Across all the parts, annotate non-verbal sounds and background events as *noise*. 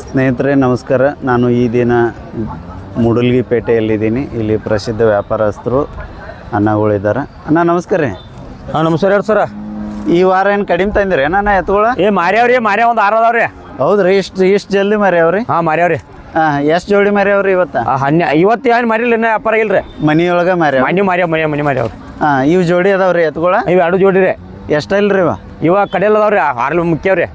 ಸ್ನೇಹಿತರೆ ನಮಸ್ಕಾರ. ನಾನು ಈ ದಿನ ಮೂಡಲ್ಗಿಪೇಟೆಯಲ್ಲಿದ್ದೀನಿ. ಇಲ್ಲಿ ಪ್ರಸಿದ್ಧ ವ್ಯಾಪಾರಸ್ಥರು ಅಣ್ಣಗಳಿದ್ದಾರೆ ಅಣ್ಣ ನಮಸ್ಕಾರ ರೀ. ಹಾಂ ನಮಸ್ಕಾರ ಹೇಳಿ ಸರ. ಈ ವಾರ ಏನು ಕಡಿಮೆ ತಂದಿರಿ ಅಣ್ಣ ಎತ್ಕೊಳ ಏ ಮಾರ್ಯಾವ್ರಿ ಮಾರ್ಯಾವ ಒಂದು ಆರು ಅದಾವ್ರಿ. ಹೌದ್ರಿ ಇಷ್ಟು ಇಷ್ಟು ಜಲ್ದಿ ಮಾರ್ಯಾವ್ರಿ? ಹಾಂ ಮಾರ್ಯಾವ್ರಿ. ಹಾಂ ಎಷ್ಟು ಜೋಡಿ ಮಾರ್ಯಾವ್ರಿ ಇವತ್ತು? ಹನ್ನೆ ಇವತ್ತು ಏನು ಮಾರಿಲ್ಲ ಇನ್ನೂ ವ್ಯಾಪಾರ ಇಲ್ರಿ ಮನಿಯೊಳಗೆ ಮಾರ್ಯಾವ ಮನೆ ಮಾರ್ಯಾವ ಮನೆ ಮನೆ ಮಾರ್ಯಾವ್ರಿ. ಹಾಂ ಇವು ಜೋಡಿ ಅದಾವ್ರಿ ಎತ್ಕೊಳ ಇವು ಎರಡು ಜೋಡಿ ರೀ. ಎಷ್ಟಲ್ರಿ ಇವ? ಇವ ಕಡೆಯಲ್ಲ ಅದಾವ್ರಿ ಆರ್ಲಿ ಮುಖ್ಯವ್ರಿ.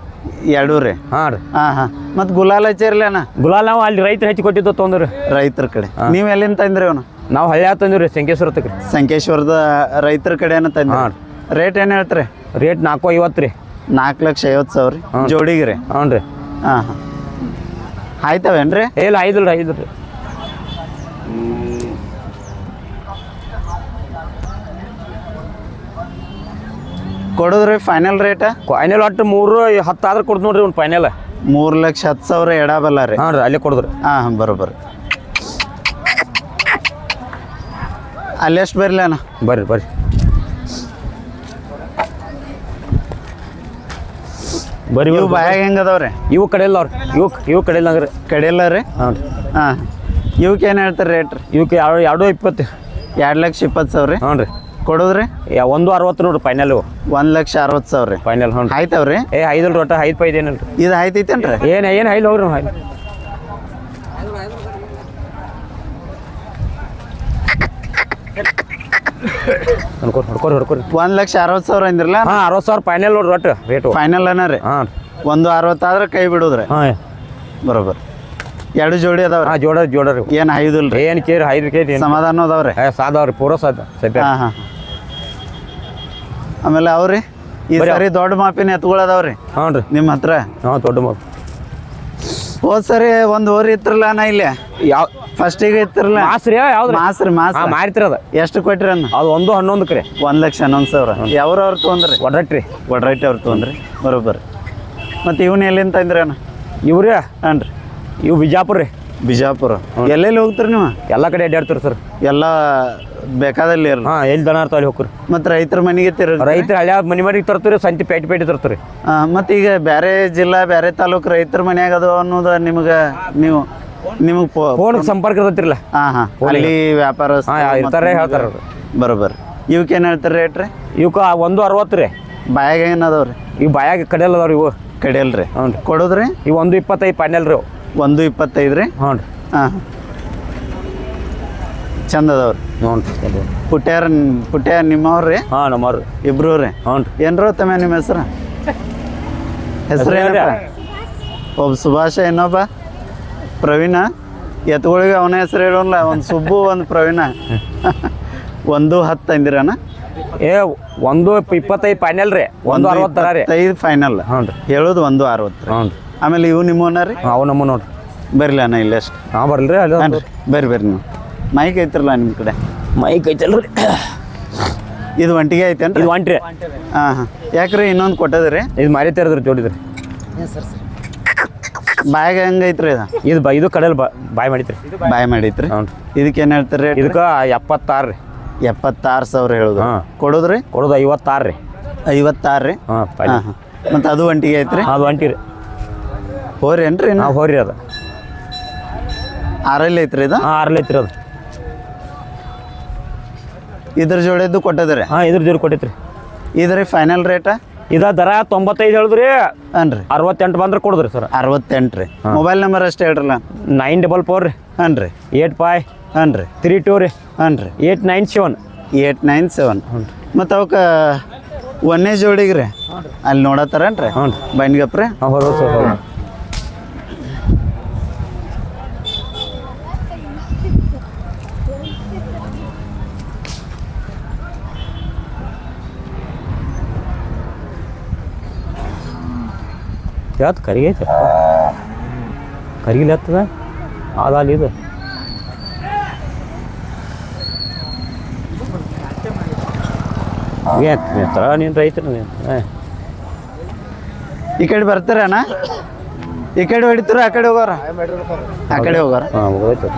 ಎರಡೂ ರೀ. ಹಾಂ ರೀ. ಹಾಂ ಹಾಂ. ಮತ್ತು ಗುಲಾಲ್ ಹಚ್ಚಿರ್ಲಿ ಅಣ್ಣ. ಗುಲಾಲ್ ನಾವು ಅಲ್ಲಿ ರೈತರು ಹಚ್ಚಿ ಕೊಟ್ಟಿದ್ದು ತೊಂದ್ರೆ. ರೈತರ ಕಡೆ. ನೀವು ಎಲ್ಲಿಂದ ತಂದ್ರಿ ಅವನು? ನಾವು ಹಳ್ಳಿ ತಂದಿವ್ರಿ ಸಂಕೇಶ್ವರ ತಕ್ರಿ ಸಂಕೇಶ್ವರದ ರೈತರ ಕಡೆನ ತಂದ್ರಿ. ಹಾಂ. ರೇಟ್ ಏನು ಹೇಳ್ತೀರಿ? ರೇಟ್ ನಾಲ್ಕು ಐವತ್ತು ರೀ. ನಾಲ್ಕು ಲಕ್ಷ ಐವತ್ತು ಸಾವಿರ ರೀ. ಜೋಡಿಗೆ ರೀ. ಹ್ಞೂ ರೀ. ಹಾಂ ಹಾಂ. ಆಯ್ತವೇನ್ರಿ? ಏ ಇಲ್ಲ ಐದು ರೀ ಐದು ರೀ. ಕೊಡೋದ್ರಿ ಫೈನಲ್ ರೇಟ್ ಫೈನಲ್ ಒಟ್ಟು ಮೂರು ಹತ್ತಾದ್ರೂ ಆದ್ರೆ ಕೊಡ್ದು ನೋಡ್ರಿ ಒಂದು ಫೈನಲ್ ಮೂರು ಲಕ್ಷ ಹತ್ತು ಸಾವಿರ ಎಡಾಬಲ್ಲ ರೀ. ಹಾಂ ರೀ ಅಲ್ಲೇ ಕೊಡೋದ್ರಿ ಹಾಂ ಹಾಂ ಬರೋಬ್ಬರ ಅಲ್ಲಿ ಎಷ್ಟು ಬರಲಿ ಅಣ್ಣ? ಬರ್ರಿ ಬರ್ರಿ. ಬರೀ ಇವು. ಬಾಯಾಗ ಹೆಂಗೆ ಅದಾವ್ರಿ? ಇವು ಕಡೆಯಲ್ಲ ಅವ್ರಿ. ಇವು ಇವು ಕಡೆಯಲ್ಲ ಅಂದ್ರೆ ಕಡೆಯಲ್ಲ ರೀ? ಹಾಂ ರೀ. ಹಾಂ. ಇವಕ್ಕೆ ಏನು ಹೇಳ್ತಾರೆ ರೇಟ್ ರೀ? ಇವಕ್ಕೆ ಎರಡು ಎರಡು ಇಪ್ಪತ್ತು. ಎರಡು ಲಕ್ಷ ಇಪ್ಪತ್ತು ಸಾವಿರ ರೀ? ಹ್ಞೂ ರೀ. ಕೊಡೋದ್ರಿ? ಒಂದು ಅರವತ್ತು ನೋಡ್ರಿ ಫೈನಲ್ ಒಂದು ಲಕ್ಷ ಅರವತ್ತು ಸಾವಿರ ರೀ. ಫೈನಲ್ ಹ್ಞೂ ಆಯ್ತವ್ರಿ? ಏ ಐದಲ್ ರೊಟ್ಟ ಐದು ಪೈದು ಏನಿಲ್ಲ ರೀ. ಇದು ಆಯ್ತೈತೇನ್ರಿ? ಏನು ಏನು ಐದು ಹೋಗ್ರಿ ನಾವು? ಐದು ಹೊಡ್ಕೊರಿ ಹೊಡ್ಕೊರಿ ಹೊಡ್ಕೊರಿ. ಒಂದು ಲಕ್ಷ ಅರವತ್ತು ಸಾವಿರ ಅಂದಿರಲ್ಲ? ಹಾಂ ಅರವತ್ತು ಸಾವಿರ ಫೈನಲ್ ನೋಡ್ರಿ ಒಟ್ಟು ರೇಟ್ ಫೈನಲ್ ಅನ್ನ ರೀ? ಹಾಂ. ಒಂದು ಅರವತ್ತಾದ್ರೆ ಕೈ ಬಿಡೋದ್ರಿ? ಹಾಂ ಬರೋಬರ್ ಎರಡು ಜೋಡಿ ಅದಾವ್ರಿ? ಹಾಂ ಜೋಡ ಜೋಡ ರೀ. ಏನು ಐದಿಲ್ರಿ ಏನು ಕೇರಿ ಐದು ಕೇರಿ ಏನು? ಸಮಾಧಾನ ಅದಾವ್ರಿ? ಏ ಸಾದವ್ರಿ ಪೂರ ಸಾದ ಸದ್ಯ ಹಾಂ ಹಾಂ. ಆಮೇಲೆ ಅವ್ರಿ ಈ. ಸರಿ ದೊಡ್ಡ ಮಾಪಿನ ಎತ್ಕೊಳ್ಳೋದವ್ರಿ ಹೌನ್ರಿ ಹ್ಞೂ ರೀ. ನಿಮ್ಮ ಹತ್ರ? ಹಾಂ ದೊಡ್ಡ ಮಾಪಿ. ಹೋದ್ ಸರಿ ಒಂದ್ ಊರ್ ಇತ್ರಲ್ಲ ನಾ ಇಲ್ಲಿ? ಯಾವ ಫಸ್ಟಿಗೆ ಇತ್ತಿರಲ್ಲ? ಮಾಸ್ರಿ ಯಾವ್ದು ಮಾಸ್ರಿ ಮಾಸ್ ಮಾರಿತ್ರಿ ಅದು. ಎಷ್ಟು ಕೊಟ್ರಿ ಅನ್ನ ಅದು ಒಂದು ಹನ್ನೊಂದು ಕರೆ ಒಂದ್ ಲಕ್ಷ ಹನ್ನೊಂದು ಸಾವಿರ. ಯಾವ್ರ ಅವ್ರು ತೊಗೊಂಡ್ರಿ? ಒಡ್ರಟ್ರಿ ಒಡ್ರಟ್ಟಿ ಅವ್ರು ತೊಗೊಂಡ್ರಿ. ಬರೋಬ್ಬರ. ಮತ್ತು ಇವನ್ ಎಲ್ಲಿಂದ ತಂದ್ರಿ ಅಣ್ಣ? ಇವ್ರಿ ಹಾಂ ರೀ. ಇವು ಬಿಜಾಪುರ ರೀ. ಬಿಜಾಪುರ. ಎಲ್ಲೆಲ್ಲಿ ಹೋಗ್ತೀರಿ ನೀವು? ಎಲ್ಲ ಕಡೆ ಅಡ್ಡಾಡ್ತೀರಿ ಸರ್. ಎಲ್ಲ ಬೇಕಾದಲ್ಲಿ ಹಾಂ ಎಲ್ಲಿ ದನ ಇರ್ತಾವ ಅಲ್ಲಿ ಹೋಗ್ರಿ. ಮತ್ತು ರೈತರ ಮನೆಗೆ ತಿರ ರೈತರು ಹಳ್ಳಿ ಮನೆ ಮನೆಗೆ ತರ್ತೀರಿ ಸಂತಿ ಪೇಟೆ ಪೇಟೆ ತರ್ತೀರಿ ಮತ್ತು ಈಗ ಬೇರೆ ಜಿಲ್ಲಾ ಬೇರೆ ತಾಲೂಕು ರೈತರ ಮನ್ಯಾಗ ಅದು ಅನ್ನೋದು ನಿಮ್ಗೆ ನೀವು ನಿಮಗೆ ಫೋನ್ ಸಂಪರ್ಕ ಇರ್ತೈತಿರಲ್ಲ. ಹಾಂ ಹಾಂ. ಅಲ್ಲಿ ವ್ಯಾಪಾರ ಇರ್ತಾರೆ ಹೇಳ್ತಾರೆ ಅವ್ರು. ಬರೋಬ್ಬರ ಇವಕ್ಕೆ ಏನು ಹೇಳ್ತಾರೆ ರೇಟ್ ರೀ? ಇವಕ್ಕೆ ಒಂದು ಅರವತ್ತು ರೀ. ಬಾಯಾಗ ಏನು ರೀ? ಇವು ಬಾಯಾಗ ಕಡೆಯಲ್ಲ ಅದಾವ್ರಿ ಇವು. ಕಡಿಯಲ್ರಿ ಹ್ಞೂ ರೀ. ಕೊಡೋದ್ರಿ? ಇವು ಒಂದು ಇಪ್ಪತ್ತೈದು ಪನ್ನೆಲ್ ರೀ ಒಂದು ಇಪ್ಪತ್ತೈದು ರೀ? ಹ್ಞೂ ರೀ. ಹಾಂ. ಚಂದ ಅದಾವ್ರಿ ಹ್ಞೂ ರೀ. ಪುಟ್ಯಾರ ಪುಟ್ಯ ನಿಮ್ಮವ್ರಿ ಹಾಂ ನಮ್ಮವ್ರು. ಇಬ್ರು ರೀ ಹ್ಞೂ ರೀ. ಏನ್ರ ತಮ್ಮ ನಿಮ್ಮ ಹೆಸರು? ಹೆಸರು ಒಬ್ಬ ಸುಭಾಷ ಇನ್ನೊಬ್ಬ ಪ್ರವೀಣ. ಎತ್ಗಳಿಗೆ ಅವನ ಹೆಸರು ಹೇಳೋಲ್ಲ *laughs* ಒಂದು ಸುಬ್ಬು ಒಂದು ಪ್ರವೀಣ. ಒಂದು ಹತ್ತು ಅಂದಿರಣ ಏ ಒಂದು ಇಪ್ಪತ್ತೈದು ಫೈನಲ್ ರೀ. ಒಂದು ಅರವತ್ತು ತರ ರೀ. ಐದು ಫೈನಲ್ ಹ್ಞೂ ರೀ. ಹೇಳೋದು ಒಂದು ಅರವತ್ತು ರೀ ಹ್ಞೂ ರೀ. ಆಮೇಲೆ ಇವು ನಿಮ್ಮವನ ರೀ? ಅವು ನಮ್ಮ ನೋಡ್ರಿ ಬರಲಿ ಅಣ್ಣ ಇಲ್ಲ ಅಷ್ಟು. ಹಾಂ ಬರ್ಲಿ ರೀ. ಅಲ್ಲಿ. ಬರ್ರಿ ಬರ್ರಿ ನೀವು. ಮೈಕ್ ಐತ್ರಲ್ಲ ನಿಮ್ಮ ಕಡೆ? ಮೈಕ್ ಐತಲ್ರಿ. ಇದು ಒಂಟಿಗೆ ಐತೇನ್ರಿ ಇದು ಒಂಟ್ರಿ. ಹಾಂ ಹಾಂ. ಯಾಕ್ರಿ ಇನ್ನೊಂದು ಕೊಟ್ಟದ್ರಿ? ಇದು ಮಾರಿ ತೆರದ್ರಿ ಜೋಡಿದ್ರಿ. ಬಾಯಾಗ ಹೆಂಗೈತ್ರಿ ಇದು? ಇದು ಬ ಇದು ಕಡೆಯಲ್ಲಿ ಬಾ ಬಾಯ್ ಮಾಡಿತ್ರಿ. ಬಾಯ್ ಮಾಡೈತ್ರಿ? ಹ್ಞೂ ರೀ. ಇದಕ್ಕೆ ಏನು ಹೇಳ್ತಾರೆ ಇದಕ್ಕೆ ಎಪ್ಪತ್ತಾರು ರೀ. ಎಪ್ಪತ್ತಾರು ಸಾವಿರ ಹೇಳೋದು. ಹಾಂ. ಕೊಡೋದ್ರಿ? ಕೊಡೋದು ಐವತ್ತಾರು ರೀ. ಐವತ್ತಾರು ರೀ? ಹಾಂ ಹಾಂ ಹಾಂ. ಮತ್ತು ಅದು ಒಂಟಿಗೆ ಐತ್ರಿ? ಅದು ಒಂಟಿ ರೀ. ಹೋರಿ ಏನ್ರಿ ನಾವು ಹೋರಿ ಅದು. ಆರಲ್ಲಿ ಐತ್ರಿ ಇದು? ಆರಲ್ಲಿ ಆರ್ಲಿ ಐತ್ರಿ ಅದು. ಇದ್ರ ಜೋಡಿದ್ದು ಕೊಟ್ಟದ್ರಿ? ಹಾಂ ಇದ್ರ ಜೋಡಿ ಕೊಟ್ಟೈತ್ರಿ. ಇದ್ರಿ ಫೈನಲ್ ರೇಟ ಇದ ದರ ತೊಂಬತ್ತೈದು ಹೇಳಿದ್ರಿ. ಅನ್ರಿ ರೀ ಅರವತ್ತೆಂಟು ಬಂದ್ರೆ ಕೊಡಿದ್ರಿ ಸರ್. ಅರವತ್ತೆಂಟು ರೀ ಮೊಬೈಲ್ ನಂಬರ್ ಅಷ್ಟೇ ಹೇಳ್ರಲ್ಲ? ನೈನ್ ಡಬಲ್ ಫೋರ್ ರೀ. ಹಾಂ ರೀ ಏಟ್ ಫೈ ಹಾಂ ರೀ ತ್ರೀ ಟೂ ರೀ. ಹಾಂ ರೀ eight nine seven eight nine seven ಮತ್ತು ಅವಕ್ಕೆ ಒಂದೇ ಜೋಡಿಗೆ ರೀ ಅಲ್ಲಿ ನೋಡತ್ತಾರೇನ್ರಿ? ಹ್ಞೂ ರೀ? ಬಂಡ್ಗಪ್ರಿ ಹಾಂ ಯಾವ್ದು ಕರಿಗೈತೆ ಕರಿಗಿಲ್ಲ ಹತ್ತದ? ಅದಲ್ಲಿ ಇದು. ತರ ನೀನು ರೈತರು ನೀನು? ಈ ಕಡೆ ಬರ್ತೀರಣ್ಣ ಈ ಕಡೆ ಹೊಡಿತಾರ ಆ ಕಡೆ ಹೋಗೋರ? ಆ ಕಡೆ ಹೋಗೋರ? ಹಾಂ ಮುಗಿದೈತೆ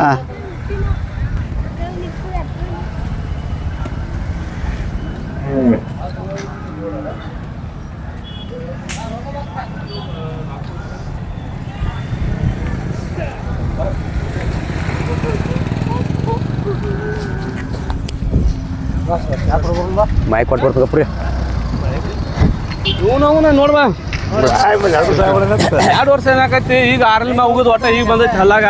ಹಾಂ. ಮೈ ಕೊಟ್ಟು ಬರ್ತದಪ್ರಿ ನೋಡ್ಬಾ. ಎರಡು ವರ್ಷ ಏನಾಕೈತಿ? ಈಗ ಆರಲ್ ಮ್ಯಾಗ ಹೋಗುದು ಒಟ್ಟ ಈಗ ಬಂದೈತಿ ಹಲ್ಲಾಗ.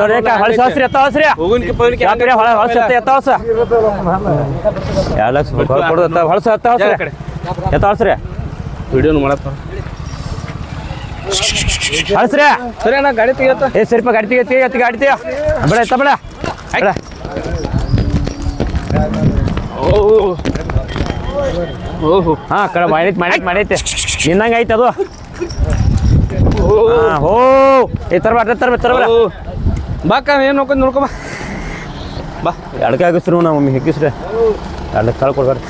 ನೋಡ್ರಿ ಹಳಸಿ ಹಸ್ರಿ ಎತ್ತ ಹಸ್ರಿ ಹೋಗುನ್ಕಿ ಪೋಗಿನ್ಕಿ ಯಾಕ್ರಿ ಹೊಳ ಹೊಳಸ ಎತ್ತ ಎತ್ತ ಹೊಸ ಎರಡು ಲಕ್ಷ ಕೊಡೋದು ಎತ್ತ ಹೊಳಸ ಎತ್ತ ಹೊಸ ಜರ ಕಡೆ. ಎತ್ತ ಹೊಳ್ಸ್ರಿ. ವಿಡಿಯೋನು ಮಾಡತ್ತ ಹಳ್ಸ್ರಿ. ಸರಿ ಅಣ್ಣ ಗಾಡಿ ತೆಗಿಯತ್ತ. ಏ ಸರಿಪ ಗಾಡಿ ತೆಗಿ ತೆಗಿ ಎತ್ತಿ ಗಾಡಿ ತೆಗಿಯ. ಬೇಡ ಎತ್ತ ಬೇಡ. ಬೇಡ. ಓಹೋ ಹಾ ಕಡೆ ಮಾಡೈತಿ ಮಾಡೈತಿ ಮಾಡೈತೆ ನಿನ್ನಂಗೆ ಐತೆ ಅದು. ಓ ಹೋ ಈ ತರ ಬೇಡ ತರ ತರ ಬೇಡ ಬಾಕ ಏನು ನೋಡ್ಕೊಂಡು ನೋಡ್ಕೊಬಾ ಬಾ. ಎಡಕ್ಕೆ ಆಗಿಸ್ರು ನಾವು ಮಮ್ಮಿ ಹೆಗ್ಗಿಸ್ರಿ. ಎರಡು ಲಕ್ಷ ಸಾಲ ಕೊಡ್ಬೇಡ್ರಿ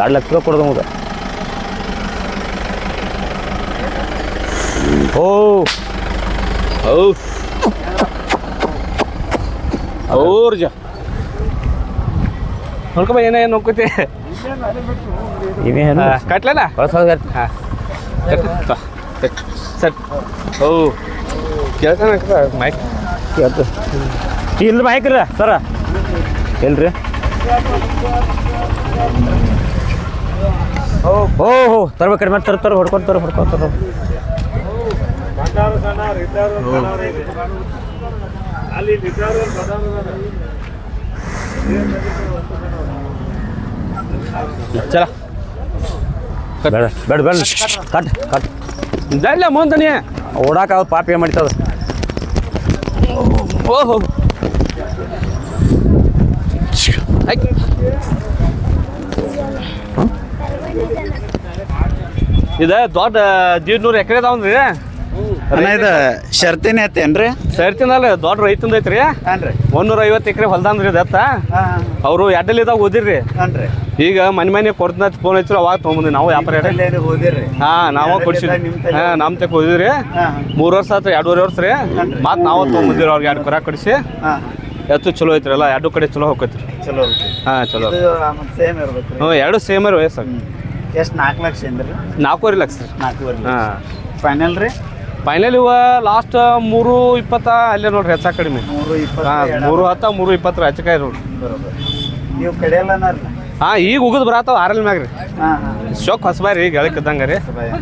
ಎರಡು ಲಕ್ಷ ರೂಪಾಯಿ ಕೊಡ್ದು ನಮಗೆ. ಓ ಹೌ ಅವ್ರ ಜ ನೋಡ್ಕೊಬಾ ಏನೇ ನೋಡ್ಕೊತಿ? ಇವೇನು ಕಟ್ಲನ ಸರ್. ಓ. ಕೇಳ್ತಾನ ಮೈಕ್ ಕೇಳ್ತು. ಮೈಕ್ ರೀ ಸರ. ಇಲ್ರಿ. ಓ ಹೋ ತರ್ಬೇಕು ಮತ್ತೆ ತರ ತರ ಹೊಡ್ಕೊಂಡು ತರ ಹೊಡ್ಕೊತಾರ ಚಲ ಬೇಡ ಬೇಡ ಬೇಡ ಕಟ್ ಕಟ್ ಇಲ್ಲ ಮುಂದನಿ ಓಡಾಕ ಪಾಪ ಏನು ಮಾಡ್ತದ ಓಹೋ ಇದು ದೊಡ್ಡ ದೀಡ್ನೂರು ಎಕರೆ ಅದಾವನ್ರಿ. ಅಣ್ಣ ಇದು ಶರ್ತಿನ ಐತೇನ್ರಿ ಸರ್ತಿನಲ್ಲ ದೊಡ್ಡ ರೈತಂದ ಐತ್ರಿ. ಹಾನ್ ರೀ. ಒಂದೂರ ಐವತ್ತು ಎಕರೆ ಹೊಲ್ದಂದ್ರಿ ಅವರು ಎಡ್ಡಲಿದಾಗ ಓದಿರ್ರಿ. ಈಗ ಮನೆ ಮನೆ ಕೊಡ್ತನ ಫೋನ್ ಹಚ್ಚಿರ ಅವಾಗ ತೊಗೊಂಬಂದ್ವಿ ನಾವು ವ್ಯಾಪಾರ ಓದಿರ್ರಿ. ಹಾ ನಾವ ಕೊಡ್ಸಿದ್ವಿ. ನಿಮ್ ತಲೆ ಹಾ ನಮ್ ತಕ ಓದಿದ್ರಿ. ಮೂರ್ ವರ್ಷ ಆತ್ರಿ ಎರಡೂವರೆ ವರ್ಷ ರೀ. ಮತ್ ನಾವು ತೊಗೊಂಬಂದಿರಿ ಅವ್ರಿಗೆ ಎರಡು ಕರ ಕಡಿಸಿ. ಎತ್ತು ಚಲೋ ಐತ್ರಿ ಎಲ್ಲ ಎರಡು ಕಡೆ ಚಲೋ ಹೋಗೈತ್ರಿ ಚಲೋ ಹಾ ಚಲೋ. ಸೇಮ್ ಇರ್ಬೇಕು ಹ್ಞೂ ಎರಡು ಸೇಮ್ ಎಷ್ಟು ನಾಲ್ಕು ಲಕ್ಷ ಏನ್ರಿ? ನಾಲ್ಕೂವರೆ ಲಕ್ಷ ರೀ. ನಾಲ್ಕೂವರೆ ಹಾಂ. ಫೈನಲ್ ರೀ? ಫೈನಲ್ ಇವ ಲಾಸ್ಟ್ ಮೂರು ಇಪ್ಪತ್ತ ಅಲ್ಲೇ ನೋಡ್ರಿ ಹೆಚ್ಚ ಕಡಿಮೆ. ಮೂರು ಹತ್ತ. ಮೂರು ಇಪ್ಪತ್ತರ ಹೆಚ್ಚಕಾಯಿ ನೋಡ್ರಿ. ನೀವು ಹಾಂ ಈಗ ಉಗಿದ್ ಬರತ್ತಾವ ಆರಲ್ ಮ್ಯಾಗ ರೀ ಶೋಕ್ ಹೊಸಬಾರಿ ಈಗ ಗೆಳಕ್ ಇದ್ದಂಗ ರೀ.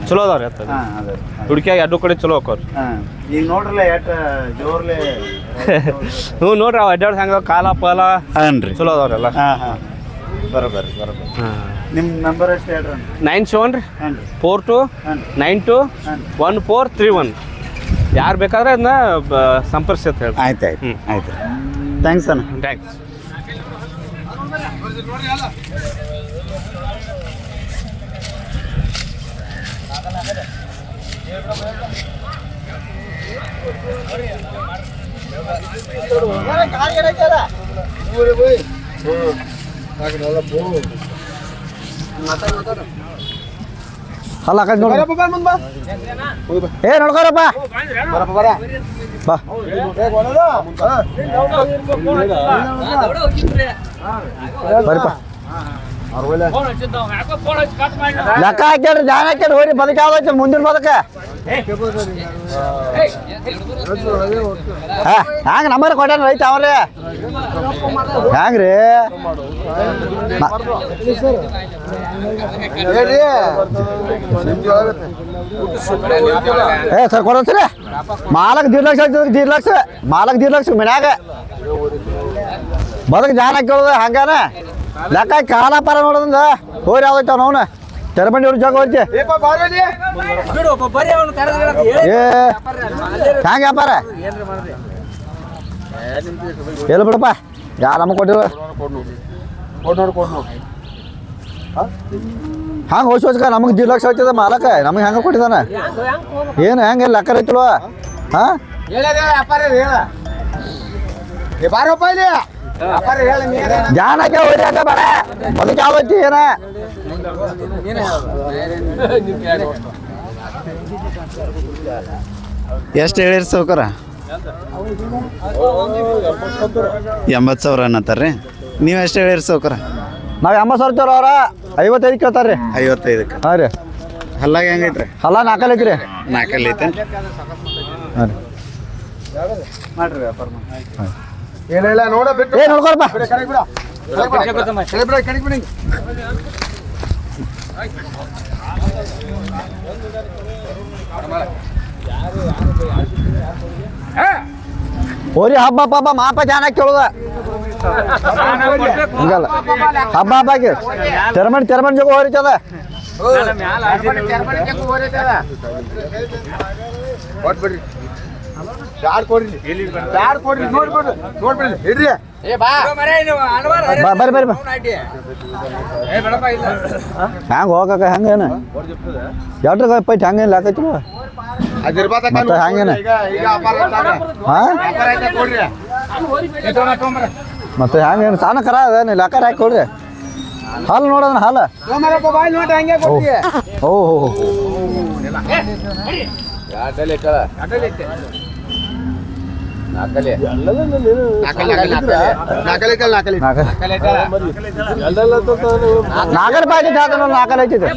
ಚಲೋ ಅದಾವ್ರಿ ಅದೇ. ಹುಡುಕಿಯಾಗ ಎರಡು ಕಡೆ ಚಲೋ ಹಾಕೋರಿ. ಈಗ ನೋಡ್ರಲ್ಲ ಎಟ್ ಜೋರ್ಲೆ *laughs* ಹ್ಞೂ ನೋಡ್ರಿ ಅವ್ ಅಡ್ಡಾಡ್ ಹಂಗ ಕಾಲ ಪಾಲ. ಹಾಂ ರೀ. ಚಲೋ ಅದಾವ್ರಿ ಹಾಂ ಹಾಂ. ಬರೋಬ್ಬರಿ ಬರೋಬ್ಬರಿ. ಹಾಂ. ನಿಮ್ಮ ನಂಬರ್ ಅಷ್ಟು ಹೇಳ್ರಿ ನೈನ್ ಸೆವೆನ್ ರೀ four two nine two one four three one ಯಾರು ಬೇಕಾದ್ರೆ ಅದನ್ನ ಸಂಪರ್ಕಿಸಿ ಅಂತ ಹೇಳಿ ಆಯ್ತು ಆಯ್ತು ಆಯ್ತು ಥ್ಯಾಂಕ್ಸ್ ಅಣ್ಣ ಥ್ಯಾಂಕ್ಸ್ ಅಲ್ಲ ಕಟ್ ನೋಡಿ. ಏ ನೋಡ್ಕೊರಪ್ಪ. ಬಾ. ಲೆಕ್ಕ ಹಾಕ್ಯಾಡ್ರಿ ಜಾನ ಹಾಕ್ಯಾಡ್ರಿ ಹೋರಿ ಬದಕ ಮುಂದಿನ ಬದುಕ. ಹ್ಯಾಂಗ ನಂಬರ್ ಕೊಟ್ಟಾನ ರೈತ ಅವ್ರಿ. ಹ್ಯಾಂಗ್ರಿ? ಏ ಸರ್ ಕೊಡೋತ್ರಿ ಮಾಲಕ್ ದೀಡ್ ಲಕ್ಷ ಆಗ್ತದೆ ದೀಡ್ ಲಕ್ಷ. ಮಾಲಕ್ ದೀಡ್ ಲಕ್ಷ ಮನ್ಯಾಗ. ಬದಕ್ ಜಾನ ಕೇಳೋದು ಹಂಗಾನ? ಲೆಕ್ಕ ಕಾಲ ಪರ ನೋಡೋದಂದ? ಹೋರಿ ಯಾವ್ದೈತ ಅವನು ತೆರಬಂಡಿ ಅವ್ರ ಜಾಗ ಹೋಯ್ತಿ. ಏ ಹ್ಯಾಂಗ ವ್ಯಾಪಾರ? ಎಲ್ಲಿ ಬಿಡಪ್ಪ. ಯಾರು ನಮ್ಮ ಕೊಟ್ಟಿವ ಹಂಗೆ ಹೋಸ್ ಹೋಸ್ಕ ನಮಗೆ ದಿ ಲಕ್ಷ ಆಗ್ತದ ಮಾಲಕ. ನಮಗೆ ಹೆಂಗೆ ಕೊಟ್ಟಿದಾನ ಏನು ಹೆಂಗೆ ಲೆಕ್ಕ ರೈತಲ್ವ ಹಾಂ? ಜಾನ ಹಾಕ್ಯ ಹೋರಿ ಹಾಕ ಬೇಡ ಅದಕ್ಕೆ ಯಾವತ್ತಿ ಏನ? ಎಷ್ಟು ಹೇಳಿರಿ ಸೌಕರ ಎಂಬತ್ತು ಸಾವಿರ ಅನ್ನತ್ತಾರ್ರಿ ನೀವು ಎಷ್ಟು ಹೇಳಿರಿ ಸೌಕರ ನಾವು ಎಂಬತ್ತು ಸಾವಿರ ತೋರ ಅವ್ರ ಐವತ್ತೈದು ಕೇಳ್ತಾರೆ ರೀ ಐವತ್ತೈದಕ್ಕೆ ಹಾಂ ರೀ ಹಲ್ಲಾಗ ಹೆಂಗೈತ್ರಿ ಹಲ್ಲ ನಾಲ್ಕಲ್ಲಿ ಐತ್ರಿ ನಾಲ್ಕಲ್ಲಿ ಐತೆ ಹಾಂ ರೀ ಮಾಡ್ರಿ ವ್ಯಾಪಾರ ಇಲ್ಲ ನೋಡ ಬಿಟ್ಟು ಏ ನೋಡ್ಕೊಳಪ್ಪ ಬಿಡ ಕಡೆಗೆ ಬಿಡ ಕಡೆಗೆ ಬಿಡ ಕಡೆಗೆ ಬಿಡ ಕಡೆಗೆ ಬಿಡಿ ಹೋರಿ ಹಬ್ಬ ಹಬ್ಬ ಹಬ್ಬ ಮಾಪ ಜಾನ ಕೇಳುದ ಹಂಗಲ್ಲ ಹಬ್ಬ ಹಬ್ಬ ಹಾಕಿ ತೆರಮಣಿ ತೆರಮಣಿ ಜೋಗ ಹೋರಿತದ ಕೊಟ್ಬಿಡ್ರಿ ಬ್ಯಾಡ್ ಕೊಡ್ರಿ ಬ್ಯಾಡ್ ಕೊಡ್ರಿ ನೋಡ್ಬಿಡ್ರಿ ನೋಡ್ಬಿಡ್ರಿ ಹಿಡ್ರಿ ಬಾ ಬರ್ರಿ ಬರ್ರಿ ಬಾ ಹ್ಯಾಂಗ ಹೋಗಕ್ಕ ಹೆಂಗೇನು ಎಷ್ಟ್ರ ಪೈಟ್ ಹಂಗೇನು ಲಾಕೈತಿ ಅದಿರ್ಬಾತ ಮತ್ತೆ ಹಂಗೇನ? ಮತ್ತೆ ಹಂಗೇನು ಓಹ್ ಕರ ಅದೇನು ಓಹ್ ಹಾಕಿ ಕೊಡ್ರಿ. ಹಾಲು ನೋಡೋದನ್ನ ಹಾಲು. ಓಹ್ ಓಹ್ ಓಹ್ ಓಹ್ ಓಹ್ ಓ ಹೋ ನಾಕಲ್ ಪ್ಯಾಕೆಟ್ ಹಾಕೋಣ ನಾಲ್ಕರ ಐತಿದೆ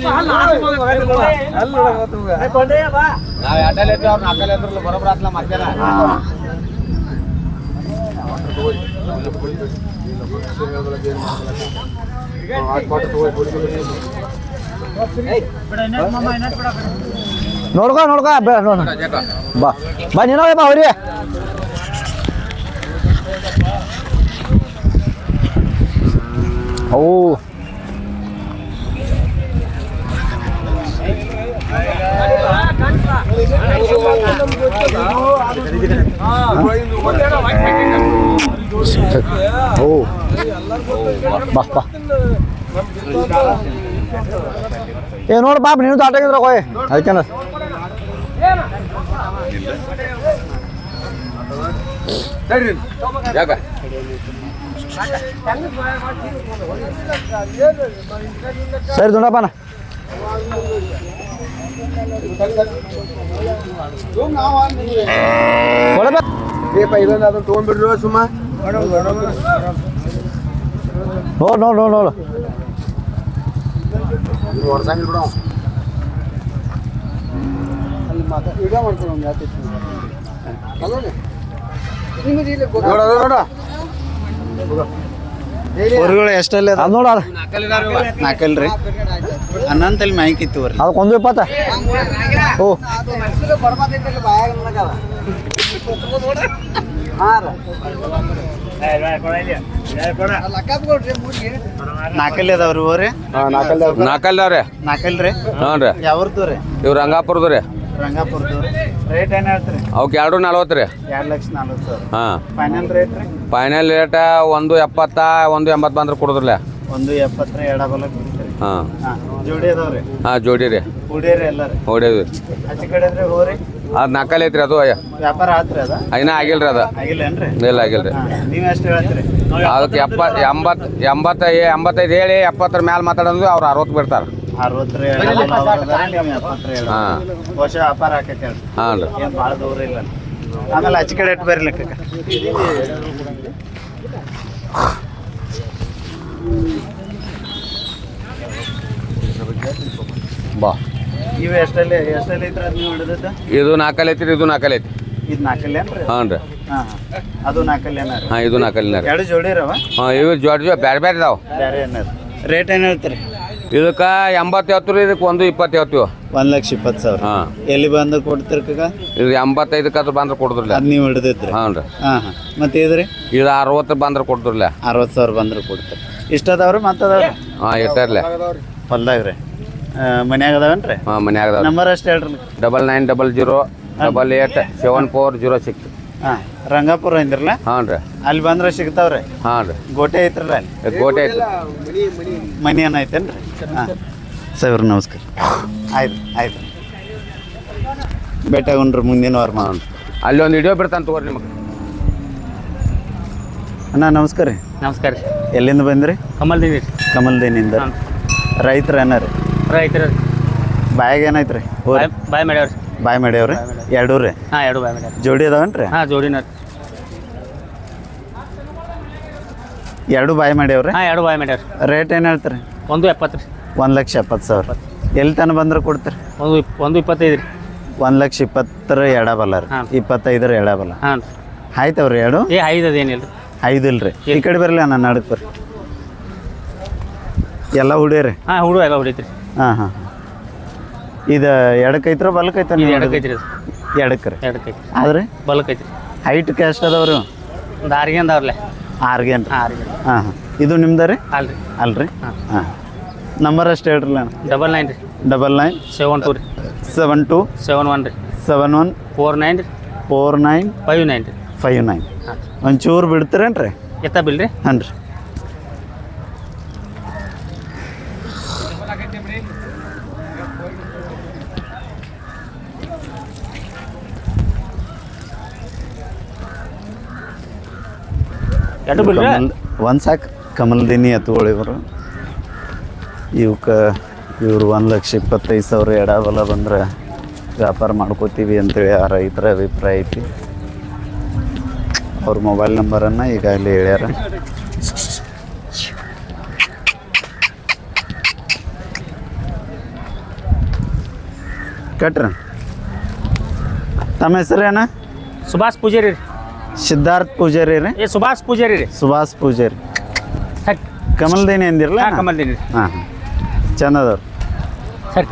ನೋಡ್ಕೊ ನೋಡ್ಕೊ ಬೇ ನೋಡ ಬಾ. ಬಾ ನೀನೋ ಬಾ ಹೊರಿ ಓ. ಓ. ಬಾ ಬಾ. ಏ ನೋಡಿ ಬಾಪ್ ನೀನು ತಾಟಾಗಿದ್ರ ಕೋಯ್ ಅದಕ್ಕೆ ಸರಿ ದುಂಡಪ್ಪನ ಕೊಡಬೇಕು ಏಪ ಇದನ್ನ ಅದನ್ನ ತೊಗೊಂಡ್ಬಿಡ್ರಿ ಸುಮ್ಮ ನೋಡು ನೋಡು ನೋಡು ನೋಡು ಹೊಡ್ಸಂಗಿಲ್ಲ ಬಿಡು ನೋಡ ನೋಡ ಊರುಗಳು ಎಷ್ಟಲ್ಲ ಅದು? ನೋಡು ಅದು. ನಾಲ್ಕಲ್ರಿ ಅನ್ನಂತಲ್ಲಿ ಮಾಹಿತಿ ಬರ್ರಿ. ಅದಕ್ಕೆ ಒಂದು ಇಪ್ಪತ್ತ. ಓ ನಾಲ್ಕಲ್ಲಿ ಅದಾವ್ರಿ ಊರಿ ನಾಲ್ಕಲ್ದವ್ರಿ ನಾಲ್ಕಲ್ರಿ ಹ್ಞೂ ರೀ. ಯಾವ್ರದ್ದು ರೀ? ಇವ್ರು ರಂಗಾಪುರದು ರೀ. ರಂಗಾಪುರದ್ದು ರೇಟ್ ಏನು ಹೇಳ್ತೀರಿ? ಅವಕ್ಕೆ ಎರಡು ನಲ್ವತ್ತು ರೀ. ಎರಡು ಲಕ್ಷ ನಲ್ವತ್ತು ಸಾವಿರ. ಹಾಂ. ಫೈನಲ್ ರೇಟ್ ರೀ? ಫೈನಲ್ ರೇಟ ಒಂದು ಎಪ್ಪತ್ತ ಒಂದು ಎಂಬತ್ತು ಬಂದ್ರೆ ಕೊಡುದ್ರಲ್ಲ. ಒಂದು ಎಪ್ಪತ್ತರ ಎಡಬಲ ಕೊಡ್ತೀರಿ ಹಾಂ. ಹಾಂ ಜೋಡಿ ಅದಾವ್ರಿ ಹಾಂ ಜೋಡಿ ರೀ. ಕುಡಿಯರಿ ಎಲ್ಲ ರೀ. ಹೊಡೇವಿ ಆಚೆ ಕಡೆ ಅಂದ್ರೆ ಹೋರಿ ಅದು ಐತ್ರಿ ಅದು ವ್ಯಾಪಾರ ಆತ್ರಿ ಅದ? ಇನ್ನ ಆಗಿಲ್ರಿ ಅದು. ಆಗಿಲ್ಲೇನ್ರಿ ಇಲ್ಲ ಆಗಿಲ್ರಿ. ರೀ ನೀವು ಎಷ್ಟು ಹೇಳ್ತೀರಿ? ಅದಕ್ಕೆ ಎಪ್ಪತ್ತು ಎಂಬತ್ತು ಎಂಬತ್ತ ಎಂಬತ್ತೈದು ಹೇಳಿ ಎಪ್ಪತ್ತರ ಮ್ಯಾಲೆ ಮಾತಾಡೋದು ಅವ್ರು ಅರವತ್ತು ಬಿಡ್ತಾರೆ. ಅರವತ್ತರ ಹಾಂ. ವರ್ಷ ವ್ಯಾಪಾರ ಆಕೈತಿ ಹಾಂ ರೀ ಏನು ಭಾಳ ದೂರ ಇಲ್ಲ ಆಮೇಲೆ ಆಚೆ ಕಡೆ ಇಟ್ಟು ಬರ್ರಿ ಲೆಕ್ಕಕ್ಕೆ. ಬಾ. ಇವು ಎಷ್ಟಲ್ಲಿ ಎಷ್ಟಲ್ಲಿ ಐತ್ರಿ ಅದು ನೀವು ಹಿಡಿದದ್ದು? ಇದು ನಾಲ್ಕಲ್ಲಿ ಐತ್ರಿ ಇದು ನಾಲ್ಕಲ್ಲಿ ಐತಿ ಇದು ನಾಲ್ಕಲ್ಲೇನ್ರಿ ಹಾಂ ರೀ ಹಾಂ ಅದು ನಾಲ್ಕಲ್ಲೇನ ರೀ ಹಾಂ ಇದು ನಾಲ್ಕಲ್ಲಿನ ರೀ ಎರಡು ಜೋಡಿ ಇರವ? ಹಾಂ ಇವು ಜೋಡಿ ಜೋಡಿ ಬೇರೆ ಬೇರೆ ಇದಾವೆ. ಬೇರೆ ಏನಾರ? ರೇಟ್ ಏನು ಹೇಳ್ತೀರಿ? ಇದಕ್ಕೆ ಎಂಬತ್ತು ಹೇಳ್ತೀವಿ ರೀ ಇದಕ್ಕೆ ಒಂದು ಇಪ್ಪತ್ತು ಹೇಳ್ತೀವಿ ಒಂದು ಲಕ್ಷ ಇಪ್ಪತ್ತು ಸಾವಿರ. ಹಾಂ. ಎಲ್ಲಿ ಬಂದು ಕೊಡ್ತೀರಿ ಇದು ಎಂಬತ್ತೈದಕ್ಕೆ ಅದು ಬಂದ್ರೆ ಕೊಡ್ದ್ರಲ್ಲ ಅದು ನೀವು ಹಿಡಿದೈತ್ರಿ ಹಾಂ ರೀ. ಹಾಂ ಹಾಂ. ಮತ್ತೆ ಇದ್ರಿ? ಇದು ಅರವತ್ತು ಬಂದ್ರೆ ಕೊಡ್ದ್ರಲ್ಲ ಅರವತ್ತು ಸಾವಿರ ಬಂದ್ರೆ ಕೊಡ್ತೀರಿ. ಇಷ್ಟ ಅದಾವ್ರಿ ಮತ್ತೆ ಅದಾವ್ರಿ ಹಾಂ ಇರ್ತಾರಲ್ಲ ಹೊಲ್ದಾಗ ರೀ. ಮನ್ಯಾಗ ಅದಾವೇನ್ರಿ? ಹಾಂ ಮನ್ಯಾಗ ಅದಾವ. ನಂಬರ್ ಅಷ್ಟು ಹೇಳ್ರಿ. Double nine double zero double eight seven four zero six. ಹಾಂ ರಂಗಾಪುರ ಅಂದಿರಲ್ಲ ಹಾಂ ರೀ. ಅಲ್ಲಿ ಬಂದ್ರೆ ಸಿಗ್ತಾವ್ರಿ? ಹಾಂ ರೀ. ಗೋಟೆ ಐತ್ರಲ್ಲ ಅಲ್ಲಿ? ಗೋಟೆ ಕೋಟೆ ಐತಿ ಮನಿ ಏನೈತೇನ್ರಿ ಹಾಂ. ಸರ್ ನಮಸ್ಕಾರ. ಆಯ್ತು ಆಯ್ತು. ಭೇಟಿಯಾಗೊಂಡ್ರಿ ಮುಂದಿನ ವಾರ ಮಾಡೋಣ ಅಲ್ಲಿ ಒಂದು ವಿಡಿಯೋ ಬಿಡ್ತಾನೆ ತಗೋರಿ ನಿಮಗೆ. ಅಣ್ಣ ನಮಸ್ಕಾರ ರೀ. ನಮಸ್ಕಾರ ರೀ. ಎಲ್ಲಿಂದ ಬಂದ್ರಿ? ಕಮಲ್ದೇವಿ ಕಮಲ್ದೇನಿಂದ ರೈತರ ಏನ ರೀ? ರೈತರ ಬಾಯಾಗ ಏನೈತ್ರಿ ಬಾಯ್ ಮಾಡ್ಯಾವ್ರಿ. ಬಾಯ್ ಮಾಡ್ಯಾವ್ರಿ ಎರಡೂ ರೀ? ಹಾಂ ಎರಡು ಬಾಯ್ ಮಾಡ್ಯಾರ ಜೋಡಿ ಅದಾವನ್ರಿ? ಹಾಂ ಜೋಡಿನ ಎರಡು ಬಾಯ್ ಮಾಡ್ಯಾವ್ರಿ ಹಾಂ ಎರಡು ಬಾಯ್ ಮಾಡ್ಯಾವ್ರಿ ರೇಟ್ ಏನು ಹೇಳ್ತೀರಿ? ಒಂದು ಎಪ್ಪತ್ತು ರೀ. ಒಂದು ಲಕ್ಷ ಎಪ್ಪತ್ತು ಸಾವಿರ. ಎಲ್ಲಿ ತನಕ ಬಂದ್ರೆ ಕೊಡ್ತೀರಿ? ಒಂದು ಇಪ್- ಒಂದು ಇಪ್ಪತ್ತೈದು ರೀ. ಒಂದು ಲಕ್ಷ ಇಪ್ಪತ್ತರ ಎಡಬಲ್ಲ ರೀ. ಹಾಂ. ಇಪ್ಪತ್ತೈದರ ಎಡಬಲ್ಲ ಹಾಂ. ರೀ ಆಯ್ತವ್ರಿ ಎರಡು? ಏ ಐದು ಅದೇನಿಲ್ಲ ರೀ ಐದು ಇಲ್ರಿ. ಈ ಕಡೆ ಬರಲಿ ನಾನು ನಡಕ್ ಬರ್ರಿ. ಎಲ್ಲ ಹುಡಿಯರಿ ಹಾಂ ಹುಡು ಎಲ್ಲ ಹೊಡೈತ್ರಿ. ಹಾಂ ಹಾಂ. ಇದು ಎಡಕೈತ್ರ ಐತ್ರ ಎಡಕ್ರಿ ಇದು ಎಡಕ್ಕೆ ರೀ ಆದ್ರೆ? ಬಲಕ್ಕೆ ಐತ್ರಿ ಹೈಟ್ ಕ್ಯಾಸ್ಟ್ ಅದಾವ್ರಿ? ಒಂದು ಆರ್ಗೇಂದ ಅವ್ರಲ್ಲ. ಆರ್ಗೇನ್ ಹಾಂ ಆರ್ಗೇನ್ ಹಾಂ ಹಾಂ. ಇದು ನಿಮ್ದು ರೀ? ಅಲ್ರಿ. ಅಲ್ರಿ? ಹಾಂ. ನಂಬರ್ ಅಷ್ಟು ಹೇಳ್ರಲ್ಲ ನಾನು ಡಬಲ್ ನೈನ್ ರೀ. ಡಬಲ್ ನೈನ್ ಸೆವೆನ್ ಟು ರೀ. ಸೆವೆನ್ ಟು ಸೆವೆನ್ ಒನ್ ರೀ. ಸೆವೆನ್ ಒನ್ ಫೋರ್ ನೈನ್ ರೀ. ಫೋರ್ ನೈನ್ ಫೈವ್ ನೈನ್ ರೀ. ಫೈವ್ ನೈನ್ ಒಂಚೂರು ಬಿಡ್ತೀರೇನು ರೀ ಎತ್ತ ಬಿಲ್ರಿ ಹ್ಞೂ ಹಾಂ ರೀ ಎರಡು ಬಿಲ್ ಒಂದು ಸಾಕು ಕಮಲ್ದಿನಿ ಎತ್ತುಗಳು ಇವರು ಇವಕ್ಕೆ ಇವರು ಒಂದು ಲಕ್ಷ ಇಪ್ಪತ್ತೈದು ಸಾವಿರ ಎಡಬಲ ಬಂದ್ರೆ ವ್ಯಾಪಾರ ಮಾಡ್ಕೋತೀವಿ ಅಂತೇಳಿ ಆ ರೈತರ ಅಭಿಪ್ರಾಯ ಐತಿ. ಅವ್ರ ಮೊಬೈಲ್ ನಂಬರನ್ನು ಈಗಾಗಲೇ ಹೇಳ್ಯಾರ. ಕಟ್ರ. ತಮ್ಮ ಹೆಸರೇನ? ಸುಭಾಷ್ ಪೂಜಾರಿ ಸಿದ್ಧಾರ್ಥ್ ಪೂಜಾರಿ ರೀ? ಏ ಸುಭಾಷ್ ಪೂಜಾರಿ ರೀ. ಸುಭಾಷ್ ಪೂಜಾರಿ. ಕಮಲ್ದೇನಿ ಅಂದಿರಲ್ಲ? ಹಾಂ ಕಮಲ್ದೀನಿ ರೀ. ಹಾಂ ಚಂದದವ್ರು ಸರಿ